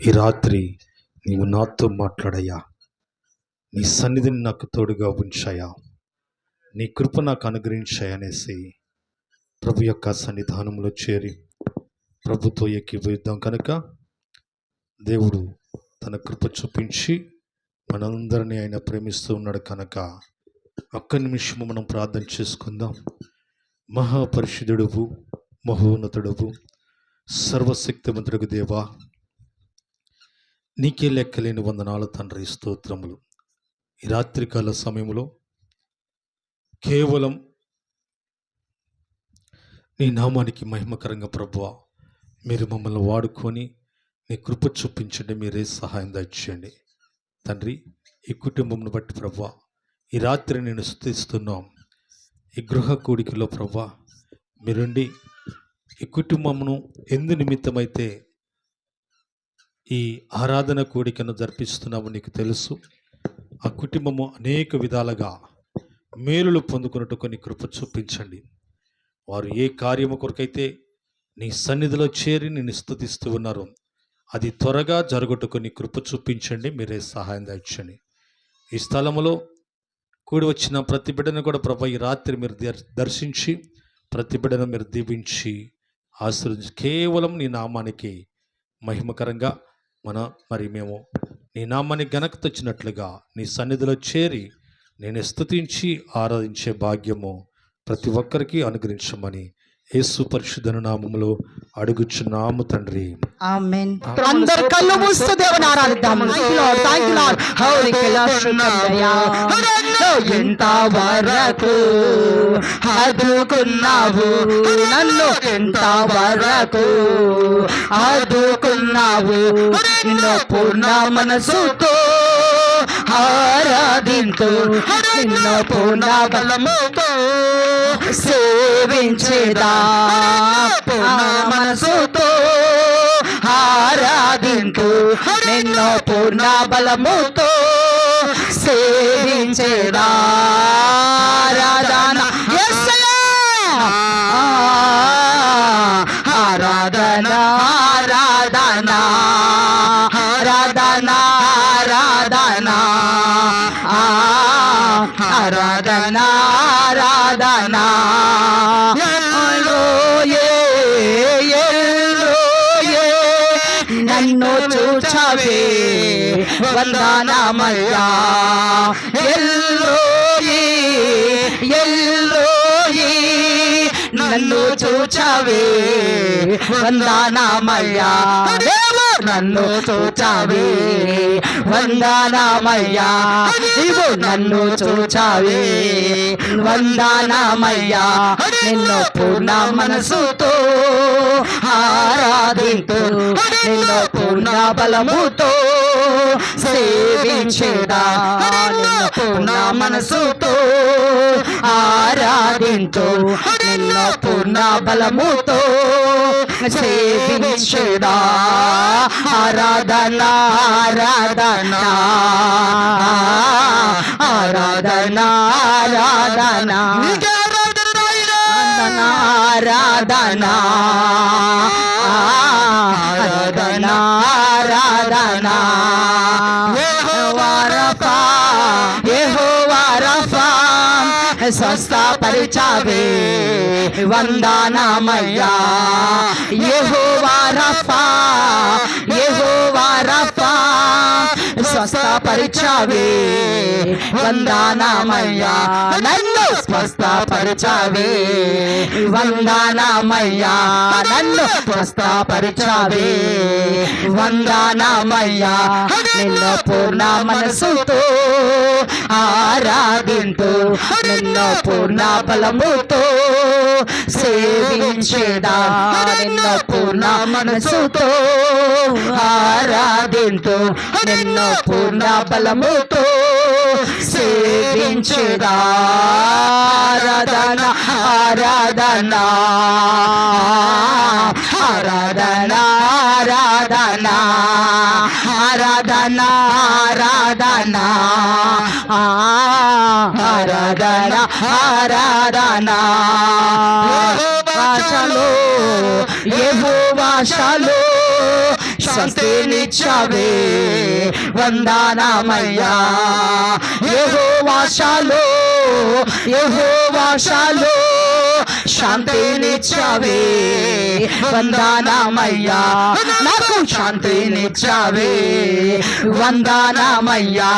ఈ రాత్రి నీవు నాతో మాట్లాడయ్యా. నీ సన్నిధిని నాకు తోడుగా ఉంచాయా నీ కృప నాకు అనుగ్రహించాయనేసి ప్రభు యొక్క సన్నిధానంలో చేరి ప్రభుతో ఎక్కిపోయిద్దాం కనుక దేవుడు తన కృప చూపించి మనందరినీ ఆయన ప్రేమిస్తూ ఉన్నాడు కనుక ఒక్క నిమిషము మనం ప్రార్థన చేసుకుందాం. మహాపరిషుదుడువు మహోన్నతుడువు సర్వశక్తిమంతుడుగు దేవా నీకే లెక్కలేని వందనాలు తండ్రి స్తోత్రములు. ఈ రాత్రికాల సమయంలో కేవలం నీ నామానికి మహిమకరంగా ప్రభువ మీరు మమ్మల్ని వాడుకొని నీ కృప చూపించండి మీరే సహాయం దయచేయండి. తండ్రి ఈ కుటుంబంను బట్టి ప్రభా ఈ రాత్రి నేను స్థుతిస్తున్నాం ఈ గృహ కూడికలో ప్రభా మీరుండి ఈ కుటుంబమును ఎందు నిమిత్తమైతే ఈ ఆరాధన కోడికను జరిపిస్తున్నాము నీకు తెలుసు. ఆ కుటుంబము అనేక విధాలుగా మేలులు పొందుకున్నట్టు కొన్ని కృప చూపించండి. వారు ఏ కార్యము కొరకైతే నీ సన్నిధిలో చేరి నేను స్థుతిస్తూ ఉన్నారు అది త్వరగా జరుగుటకు కృప చూపించండి మీరే సహాయం దాచండి ఈ స్థలములో కూడి వచ్చిన ప్రతి బిడ్డను కూడా ప్రభా ఈ రాత్రి మీరు దర్- దర్శించి ప్రతి బిడ్డను మీరు దీవించి ఆశ్రయించి కేవలం నీ నామానికి మహిమకరంగా మన మరి మేము నీ నామ్మని ఘనత వచ్చినట్లుగా నీ సన్నిధిలో చేరి నేను స్థుతించి ఆరాధించే భాగ్యము ప్రతి ఒక్కరికి అనుగ్రహించమని యేసు పరిశుద్ధన నామములో అడుగుచున్నాము తండ్రి. ఆమేన్. అందరు కళ్ళు మూస్తూ దేవుని ఆరాధిద్దాం థ్యాంక్ యూ లార్డ్ శుద్ధయ్యా ఎంత వరకు ఆదుకున్నావు నన్ను ఎంత వరకు ఆదుకున్నావు నిన్ను పూర్ణ మనసుతో ఆరాధింతు నిన్ను పూర్ణ బలముతో సేవించేదా మనసుతో ఆరాధింపు. నిన్ను పూర్ణ బలముతో సేవించేదా? ఆరాధన. ఆరాధన ఆరాధన ఆరాధన ఆరాధన. ఆ, ఆరాధన ఆరాధన. వందనమయ్యా ఎల్లోయి ఎల్లోయి నన్ను చూచవే. వందనమయ్యా. నన్ను చూచావే. వందనామయ్యా నీవు నన్ను చూచావే. వందనామయ్యా నిన్ను పూర్ణ మనసుతో ఆరాధింతు నిన్ను పూర్ణ బలముతో సేవించేదా. నిన్ను పూర్ణ మనసుతో ఆరాధింతు నిన్ను పూర్ణ బలముతో ఆరాధన ఆరాధన ఆరాధన ఆరాధన. ఆరాధన ఆరాధన. పరిచావే వందానామయ్యా యెహోవా రఫా స్వస్థపరిచావే వందనమయ్యా నన్ను స్వస్థపరిచావే. వందనమయ్యా నన్ను స్వస్థపరిచావే. వందనమయ్యా నిన్ను పూర్ణ మనసుతో ఆరాధింతు నిన్ను పూర్ణ బలముతో సేవించేదా. నిన్ను పూర్ణ మనసుతో ఆరా ఆరాధింతు నిన్ను పూర్ణ బలముతో సేవించేదా. ఆరాధన ఆరాధన ఆరాధన ఆరాధన ఆరాధన ఆరాధన ఆరాధన ఆరాధన. భాషలో ఏహో భాషలో ఆస్తి నిచ్చావే. వందానామయ్యా. ఏహో వాషాలో ఏహో వాషాలో శాంతినిచ్చవే. వందనమయ్యా. నాకు శాంతినిచ్చవే. వందనమయ్యా.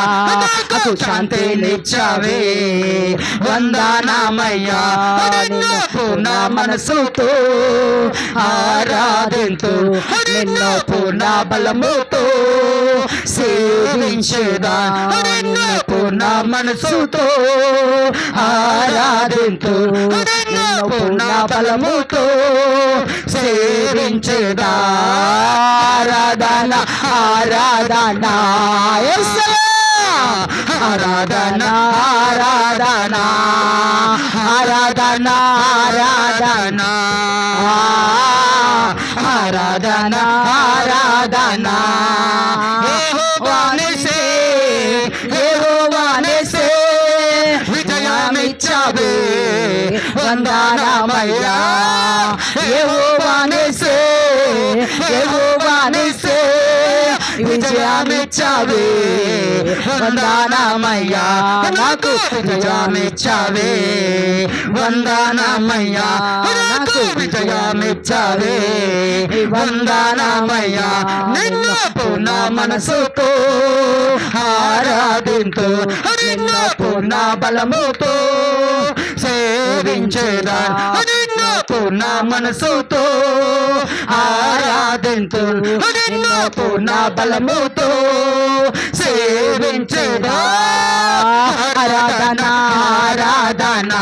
నాకు శాంతినిచ్చవే. వందనమయ్యా. నిన్ను నా మనసుతో ఆరాధింతు నిన్ను పూర్ణ బలముతో సేవించేదా నిన్ను పూర్ణ మనసుతో ఆరాధింతు నిన్ను పూర్ణ బలముతో సేవించేదా. ఆరాధన ఆరాధన ఆరాధన ఆరాధన ఆరాధన ఆరాధన. ఆరాధన. విజయమిచ్చవే వందనమయ్యా నాకు విజయమిచ్చవే వందనమయ్యా నాకు విజయమిచ్చవే వందనమయ్యా నిన్ను పూర్ణ మనసుతో ఆరాధింతో నిన్ను పూర్ణ బలముతో సేవించేదా నిన్ను పూర్ణ మనసుతో ఆరా ఆరాధింతు నిన్ను పూర్ణ బలముతో సేవించేదా. ఆరాధన ఆరాధన.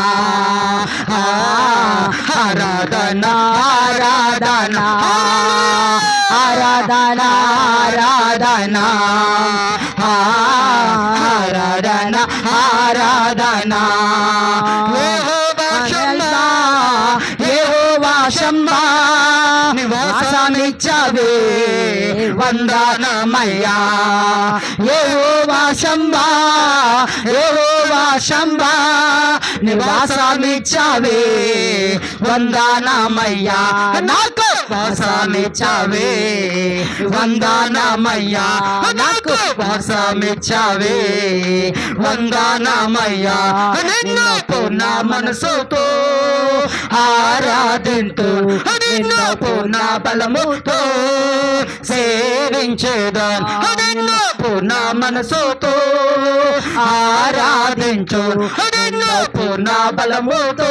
ఆరాధన ఆరాధన. ఆరాధన ఆరాధన. ఆరాధన ఆరాధన. వరమిచ్చావే వందనమయ్యా. ఏ వాసంబా ఏ వాసంబా నివాసమిచ్చావే. వందనమయ్యా. నాకు వాసమిచ్చవే వందనమయ్యా నాకు వాసమిచ్చవే వందనమయ్యా నిన్ను పూర్ణ మనసుతో ఆరాధింతు. నిన్ను పూర్ణ బలముతో సేవించేదాన్ నిన్ను పూర్ణ మనసుతో ఆరాధించు. నిన్ను పూర్ణ బలముతో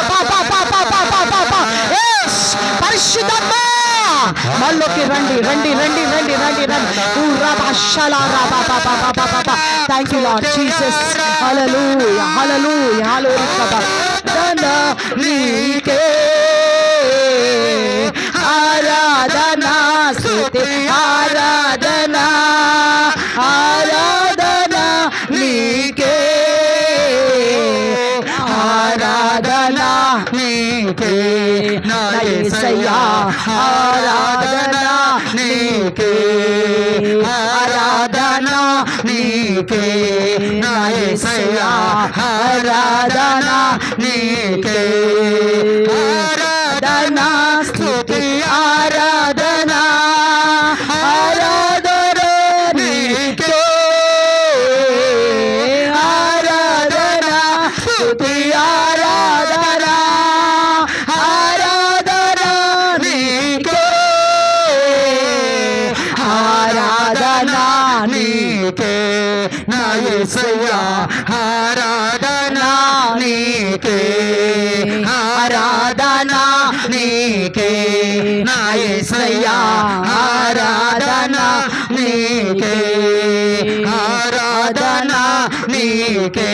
పరిశుద్ధమ్మా మళ్ళొకి రండి రండి రండి రండి రండి రండి thank you Lord Jesus hallelujah hallelujah hallelujah నీకే ఆరాధనా స్తుతి ఆరాధనా ఆరాధనా నీకే ఆరాధనా నీకే నా ఆరాధన నీకే ఆరాధన నీకే నా యేసయ్యా ఆరాధన నీకే ఆరాధన ఆరాధన నీకే ఆరాధన నీకే నా యేసయ్యా ఆరాధన నీకే ఆరాధన నీకే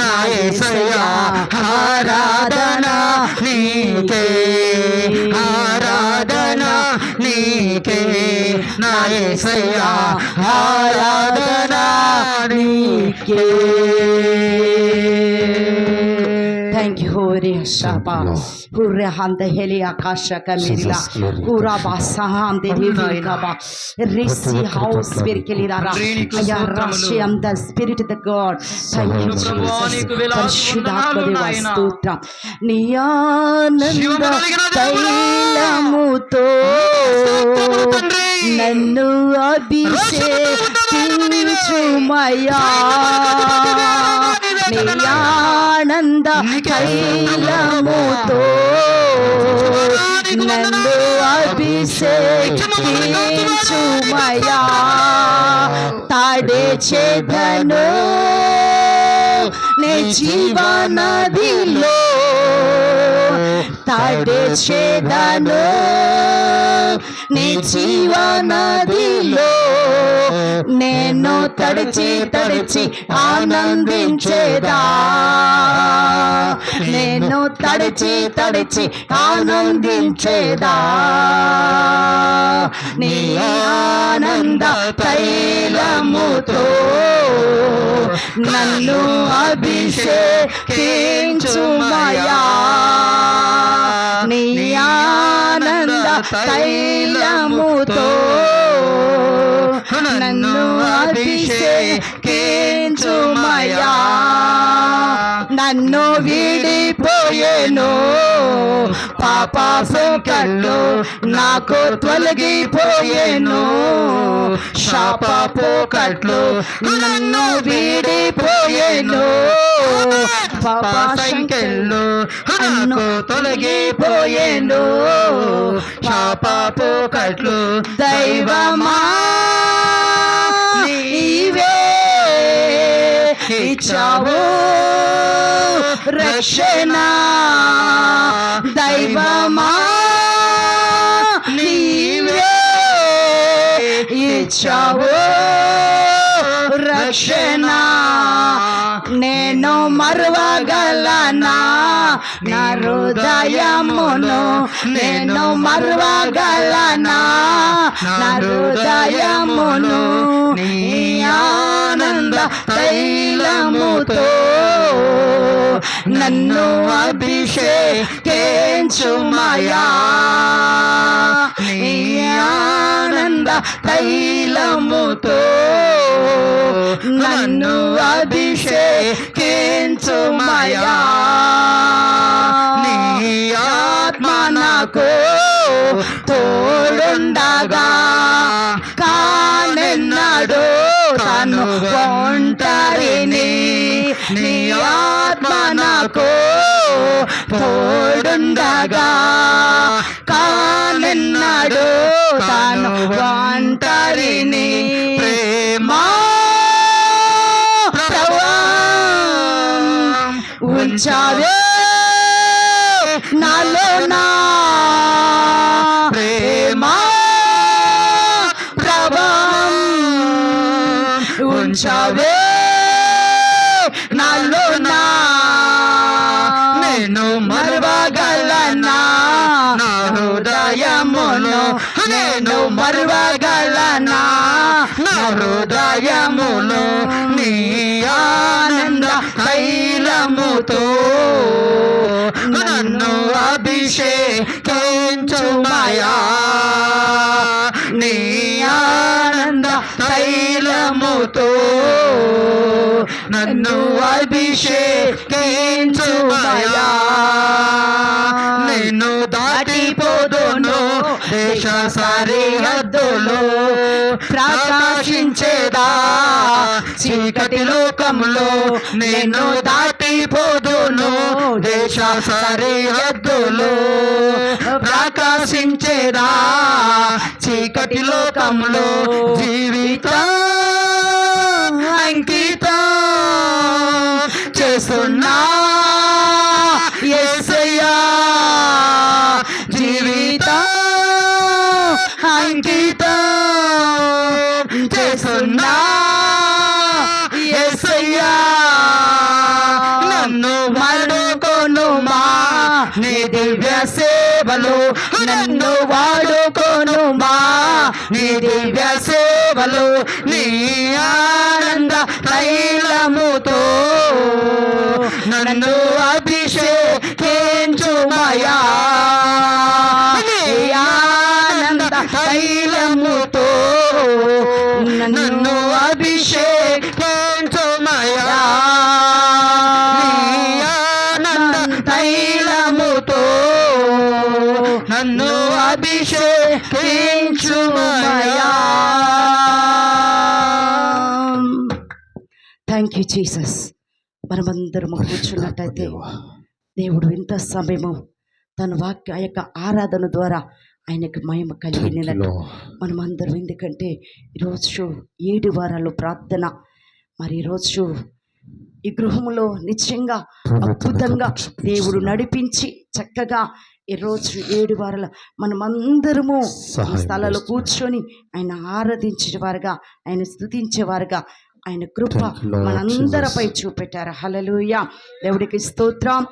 నా యేసయ్యా నీకే ఆరాధన నీకే నా యేసయ్యా నీకే దివి కబా రిసి హౌస్ స్పిరిట్ రారా అయ్యా రాశి am the spirit the God thank you ప్రభువా, నీకు వేలాది పరిశుద్ధాత్మ వందనాలు దేవా నాయనా. స్తోత్రం నీ ఆనంద శివము కలిగిన దేవుడా. తైలముతో తండ్రి. నన్ను అభిషేకించుమయా నీ ఆనంద తైలముతో నన్ను అభిషేకించుమయా తాడే చేదను నే జీవనదిలో తాడే చేదను నీ జీవనదిలో నేను తడిచి తడిచి ఆనందించేదా తడిచి తడిచి ఆనందించేదా? నీ ఆనంద తైలముతో నన్ను అభిషేకించుమయా? నీ ఆనంద తైలముతో నన్ను అభిషేకించుమయా? నన్ను విడిపోయేను. పాప సంకట్లు నాకు తొలగిపోయేను. శాప కట్లు నన్ను విడిపోయేను. పాప సంఖ్యలు నన్ను తొలగిపోయేను. శాప కట్లు దైవమా ఇచ్చావు. రక్షణ దైవమా నీవే ఇచ్చావు. రక్షణ నేను మరువగలనా? నా హృదయమును నేను మరువగలనా? నా హృదయమును నీ ఆనంద తైలముతో నన్ను అభిషేకించుమయా. నీ ఆనంద తైలముతో నన్ను అభిషేకించుమయా. నీ ఆత్మ నాకు తోడుండగా కానెన్నడు తను ఒంటరిని నీ ఆత్మ నాకు తోడుండగా కానెన్నడు తను ఒంటరిని ప్రేమా ప్రభువా, ఉంచావే మరువగలనా? నా హృదయమును నేను మరువగలనా? నా హృదయమును నీ ఆనంద తైలముతో నన్ను అభిషేకించుమయా? నీ ఆనంద తైలముతో నన్ను అభి అభిషేకించుమయా నేను దాటిపోదును దేశ సరిహద్దులు ప్రకాశించేదా. చీకటి లోకంలో నేను దాటిపోదును దేశ సరిహద్దులు ప్రకాశించేదా. చీకటి లోకంలో జీవిత అంకిత నీ దివ్య యూ జీసస్ మనమందరం కూర్చున్నట్టయితే దేవుడు ఇంత సమయము తన వాక్య ఆ యొక్క ఆరాధన ద్వారా ఆయనకు మహిమ కలిగినట్టు మనమందరం ఎందుకంటే ఈరోజు ఏడు వారాలు ప్రార్థన. మరి ఈరోజు ఈ గృహంలో నిత్యంగా అద్భుతంగా దేవుడు నడిపించి చక్కగా ఈరోజు ఏడు వారాల మనమందరము స్థలాల్లో చేస్తున్నారు. కూర్చొని ఆయన ఆరాధించేవారుగా ఆయన స్థుతించేవారుగా ఆయన కృప మనందరిపై. చూపెట్టారు. హలలుయ దేవుడికి స్తోత్రం.